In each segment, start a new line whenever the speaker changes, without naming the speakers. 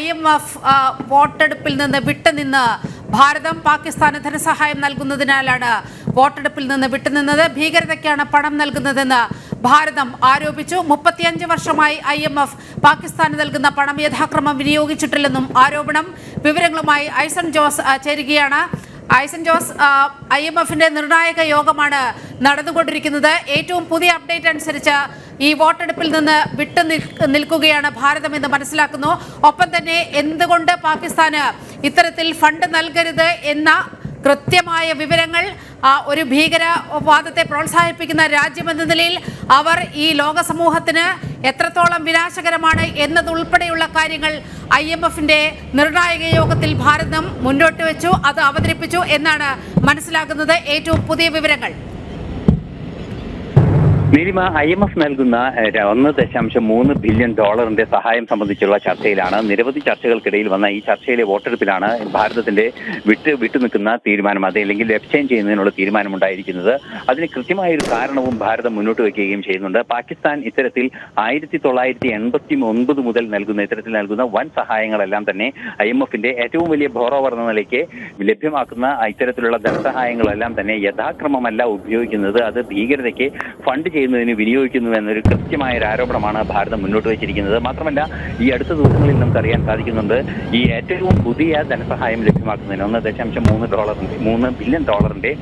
I M F വോട്ടെടുപ്പിൽ നിന്ന് വിട്ടുനിന്ന് ഭാരതം പാകിസ്ഥാന് ധനസഹായം നൽകുന്നതിനാലാണ് വോട്ടെടുപ്പിൽ നിന്ന് വിട്ടുനിന്നത്. ഭീകരതയ്ക്കാണ് പണം നൽകുന്നതെന്ന് ഭാരതം ആരോപിച്ചു. മുപ്പത്തിയഞ്ച് വർഷമായി ഐ എം എഫ് പാകിസ്ഥാന് നൽകുന്ന പണം യഥാക്രമം വിനിയോഗിച്ചിട്ടില്ലെന്നും ആരോപണം. വിവരങ്ങളുമായി ഐസൺ ജോസ് ചേരുകയാണ്. ഐസൻ ജോസ് ഐ എം എഫിന്റെ നിർണായക യോഗമാണ് നടന്നുകൊണ്ടിരിക്കുന്നത്. ഏറ്റവും പുതിയ അപ്ഡേറ്റ് അനുസരിച്ച് ഈ വോട്ടെടുപ്പിൽ നിന്ന് വിട്ടു നിൽക്ക- നിൽക്കുകയാണ് ഭാരതം എന്ന് മനസ്സിലാക്കുന്നു. ഒപ്പം തന്നെ എന്തുകൊണ്ട് പാകിസ്ഥാന് ഇത്തരത്തിൽ ഫണ്ട് നൽകരുത് എന്ന കൃത്യമായ വിവരങ്ങൾ ഒരു ഭീകരവാദത്തെ പ്രോത്സാഹിപ്പിക്കുന്ന രാജ്യമെന്ന നിലയിൽ അവർ ഈ ലോക സമൂഹത്തിന് എത്രത്തോളം വിനാശകരമാണ് എന്നതുൾപ്പെടെയുള്ള കാര്യങ്ങൾ ഐ എം എഫിന്റെ നിർണായക യോഗത്തിൽ ഭാരതം മുന്നോട്ട് വെച്ചു അത് അവതരിപ്പിച്ചു എന്നാണ് മനസ്സിലാക്കുന്നത് ഏറ്റവും പുതിയ വിവരങ്ങൾ.
നീലിമ ഐ എം എഫ് നൽകുന്ന ഒന്ന് ദശാംശം മൂന്ന് ബില്യൺ ഡോളറിന്റെ സഹായം സംബന്ധിച്ചുള്ള ചർച്ചയിലാണ്. നിരവധി ചർച്ചകൾക്കിടയിൽ വന്ന ഈ ചർച്ചയിലെ വോട്ടെടുപ്പിലാണ് ഭാരതത്തിന്റെ വിട്ട് വിട്ടുനിൽക്കുന്ന തീരുമാനം. അത് അല്ലെങ്കിൽ എക്സ്ചേഞ്ച് ചെയ്യുന്നതിനുള്ള തീരുമാനമുണ്ടായിരിക്കുന്നത്. അതിന് കൃത്യമായ ഒരു കാരണവും ഭാരതം മുന്നോട്ട് വയ്ക്കുകയും ചെയ്യുന്നുണ്ട്. പാകിസ്ഥാൻ ഇത്തരത്തിൽ ആയിരത്തി തൊള്ളായിരത്തി എൺപത്തി ഒൻപത് മുതൽ നൽകുന്ന ഇത്തരത്തിൽ നൽകുന്ന വൻ സഹായങ്ങളെല്ലാം തന്നെ ഐ എം എഫിന്റെ ഏറ്റവും വലിയ ബോറോവർ എന്ന നിലയ്ക്ക് ലഭ്യമാക്കുന്ന ഇത്തരത്തിലുള്ള ധനസഹായങ്ങളെല്ലാം തന്നെ യഥാക്രമമല്ല ഉപയോഗിക്കുന്നത്. അത് ഭീകരതയ്ക്ക് ഫണ്ട് ചെയ്യുന്നതിന് വിനിയോഗിക്കുന്നു എന്നൊരു കൃത്യമായ ഒരു ആരോപണമാണ് ഭാരതം മുന്നോട്ട് വെച്ചിരിക്കുന്നത്. മാത്രമല്ല ഈ അടുത്ത ദിവസങ്ങളിൽ നമുക്ക് അറിയാൻ സാധിക്കുന്നുണ്ട് ഈ ഏറ്റവും പുതിയ ധനസഹായം ലഭ്യമാക്കുന്നതിന് ഒന്ന് ദശാംശം മൂന്ന് ഡോളറിന്റെ മൂന്ന് ബില്യൺ ഡോളറിന്റെ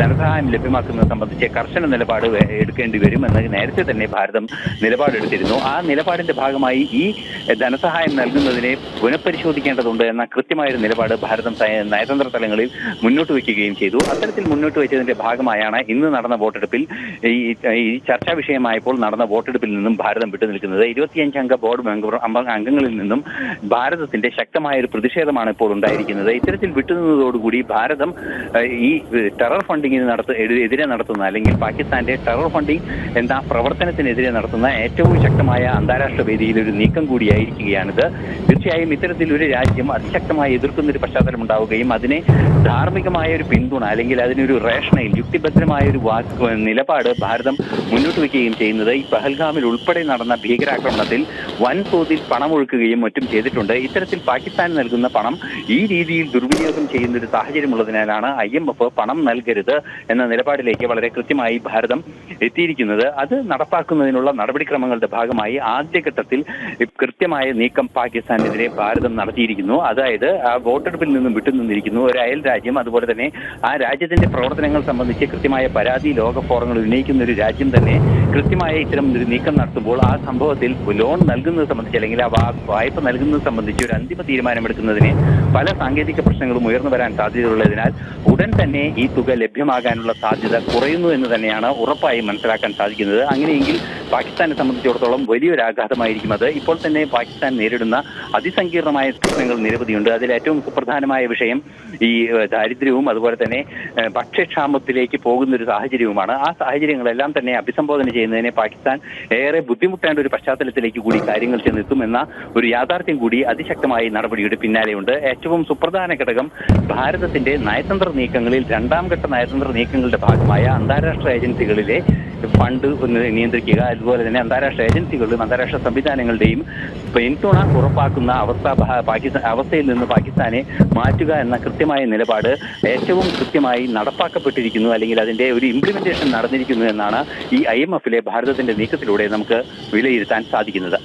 ധനസഹായം ലഭ്യമാക്കുന്നത് സംബന്ധിച്ച് കർശന നിലപാട് എടുക്കേണ്ടി വരും എന്ന് നേരത്തെ തന്നെ ഭാരതം നിലപാടെടുത്തിരുന്നു. ആ നിലപാടിന്റെ ഭാഗമായി ഈ ധനസഹായം നൽകുന്നതിനെ പുനഃപരിശോധിക്കേണ്ടതുണ്ട് എന്ന കൃത്യമായൊരു നിലപാട് ഭാരതം നയതന്ത്ര തലങ്ങളിൽ മുന്നോട്ട് വയ്ക്കുകയും ചെയ്തു. അത്തരത്തിൽ മുന്നോട്ട് വെച്ചതിന്റെ ഭാഗമായാണ് ഇന്ന് നടന്ന വോട്ടെടുപ്പിൽ ഈ ഈ ചർച്ചാ വിഷയമായപ്പോൾ നടന്ന വോട്ടെടുപ്പിൽ നിന്നും ഭാരതം വിട്ടുനിൽക്കുന്നത് ഇരുപത്തിയഞ്ച് അംഗ ബോർഡ് അംഗങ്ങളിൽ നിന്നും ഭാരതത്തിന്റെ ശക്തമായ ഒരു പ്രതിഷേധമാണ് ഇപ്പോൾ ഉണ്ടായിരിക്കുന്നത്. ഇത്തരത്തിൽ വിട്ടുനിന്നതോടുകൂടി ഭാരതം ഈ ടെറർ ഫണ്ടിങ്ങിന് എതിരെ നടത്തുന്ന അല്ലെങ്കിൽ പാകിസ്ഥാന്റെ ടെറർ ഫണ്ടിങ് എന്ന പ്രവർത്തനത്തിനെതിരെ നടത്തുന്ന ഏറ്റവും ശക്തമായ അന്താരാഷ്ട്ര വേദിയിൽ ഒരു നീക്കം കൂടിയായിരിക്കുകയാണിത്. തീർച്ചയായും ഇത്തരത്തിൽ ഒരു രാജ്യം അതിശക്തമായി എതിർക്കുന്ന ഒരു പശ്ചാത്തലം ഉണ്ടാവുകയും അതിനെ ധാർമ്മികമായ ഒരു പിന്തുണ അല്ലെങ്കിൽ അതിനൊരു റേഷണയിൽ യുക്തിഭദ്രമായ ഒരു വാക്ക് നിലപാട് ഭാരതം മുന്നോട്ട് വയ്ക്കുകയും ചെയ്യുന്നത്. ഈ പഹൽഗാമിൽ ഉൾപ്പെടെ നടന്ന ഭീകരാക്രമണത്തിൽ വൻതോതിൽ പണമൊഴുക്കുകയും മറ്റും ചെയ്തിട്ടുണ്ട്. ഇത്തരത്തിൽ പാകിസ്ഥാൻ നൽകുന്ന പണം ഈ രീതിയിൽ ദുർവിനിയോഗം ചെയ്യുന്ന ഒരു സാഹചര്യമുള്ളതിനാലാണ് ഐ എം എഫ് പണം നൽകരുത് എന്ന നിലപാടിലേക്ക് വളരെ കൃത്യമായി ഭാരതം എത്തിയിരിക്കുന്നത്. അത് നടപ്പാക്കുന്നതിനുള്ള നടപടിക്രമങ്ങളുടെ ഭാഗമായി ആദ്യഘട്ടത്തിൽ കൃത്യമായ നീക്കം പാകിസ്ഥാനെതിരെ ഭാരതം നടത്തിയിരിക്കുന്നു. അതായത് ആ വോട്ടെടുപ്പിൽ നിന്നും വിട്ടുനിന്നിരിക്കുന്നു ഒരു അയൽ രാജ്യം അതുപോലെ തന്നെ ആ രാജ്യത്തിന്റെ പ്രവർത്തനങ്ങൾ സംബന്ധിച്ച് കൃത്യമായ പരാതി ലോക ഫോറങ്ങൾ ഉന്നയിക്കുന്ന ഒരു രാജ്യം തന്നെ കൃത്യമായ ഇത്തരം ഒരു നീക്കം നടത്തുമ്പോൾ ആ സംഭവത്തിൽ ലോൺ നൽകുന്നത് സംബന്ധിച്ച് അല്ലെങ്കിൽ ആ വായ്പ നൽകുന്നത് സംബന്ധിച്ച് ഒരു അന്തിമ തീരുമാനമെടുക്കുന്നതിന് പല സാങ്കേതിക പ്രശ്നങ്ങളും ഉയർന്നു വരാൻ സാധ്യതയുള്ളതിനാൽ ഉടൻ തന്നെ ഈ തുക ലഭ്യമാകാനുള്ള സാധ്യത കുറയുന്നു എന്ന് തന്നെയാണ് ഉറപ്പായും മനസ്സിലാക്കാൻ സാധിക്കുന്നത്. അങ്ങനെയെങ്കിൽ പാകിസ്ഥാനെ സംബന്ധിച്ചിടത്തോളം വലിയൊരു ആഘാതമായിരിക്കും അത്. ഇപ്പോൾ തന്നെ പാകിസ്ഥാൻ നേരിടുന്ന അതിസങ്കീർണമായ പ്രശ്നങ്ങൾ നിരവധിയുണ്ട്. അതിൽ ഏറ്റവും സുപ്രധാനമായ വിഷയം ഈ ദാരിദ്ര്യവും അതുപോലെ തന്നെ ഭക്ഷ്യക്ഷാമത്തിലേക്ക് പോകുന്ന ഒരു സാഹചര്യവുമാണ്. ആ സാഹചര്യങ്ങളെല്ലാം തന്നെ അഭിസംബോധന ചെയ്യുന്നതിനെ പാകിസ്ഥാൻ ഏറെ ബുദ്ധിമുട്ടേണ്ട ഒരു പശ്ചാത്തലത്തിലേക്ക് കൂടി കാര്യങ്ങൾ ചെന്നെത്തുമെന്ന ഒരു യാഥാർത്ഥ്യം കൂടി അതിശക്തമായി നടപടിയുടെ പിന്നാലെയുണ്ട്. ഏറ്റവും സുപ്രധാന ഘടകം ഭാരതത്തിന്റെ നയതന്ത്ര നീക്കങ്ങളിൽ രണ്ടാം ഘട്ട നയതന്ത്ര നീക്കങ്ങളുടെ ഭാഗമായ അന്താരാഷ്ട്ര ഏജൻസികളിലെ ഫണ്ട് നിയന്ത്രിക്കുക. അതുപോലെ തന്നെ അന്താരാഷ്ട്ര ഏജൻസികളുടെയും അന്താരാഷ്ട്ര സംവിധാനങ്ങളുടെയും പിന്തുണ ഉറപ്പാക്കുന്ന അവസ്ഥ പാകിസ്ഥാൻ അവസ്ഥയിൽ നിന്ന് പാകിസ്ഥാനെ മാറ്റുക എന്ന കൃത്യമായ നിലപാട് ഏറ്റവും കൃത്യമായി നടപ്പാക്കപ്പെട്ടിരിക്കുന്നു. അല്ലെങ്കിൽ അതിന്റെ ഒരു ഇംപ്ലിമെന്റേഷൻ നടന്നിരിക്കുന്നു എന്നാണ് ഈ ഐ എം എഫിലെ ഭാരതത്തിന്റെ നീക്കത്തിലൂടെ നമുക്ക് വിലയിരുത്താൻ സാധിക്കുന്നത്.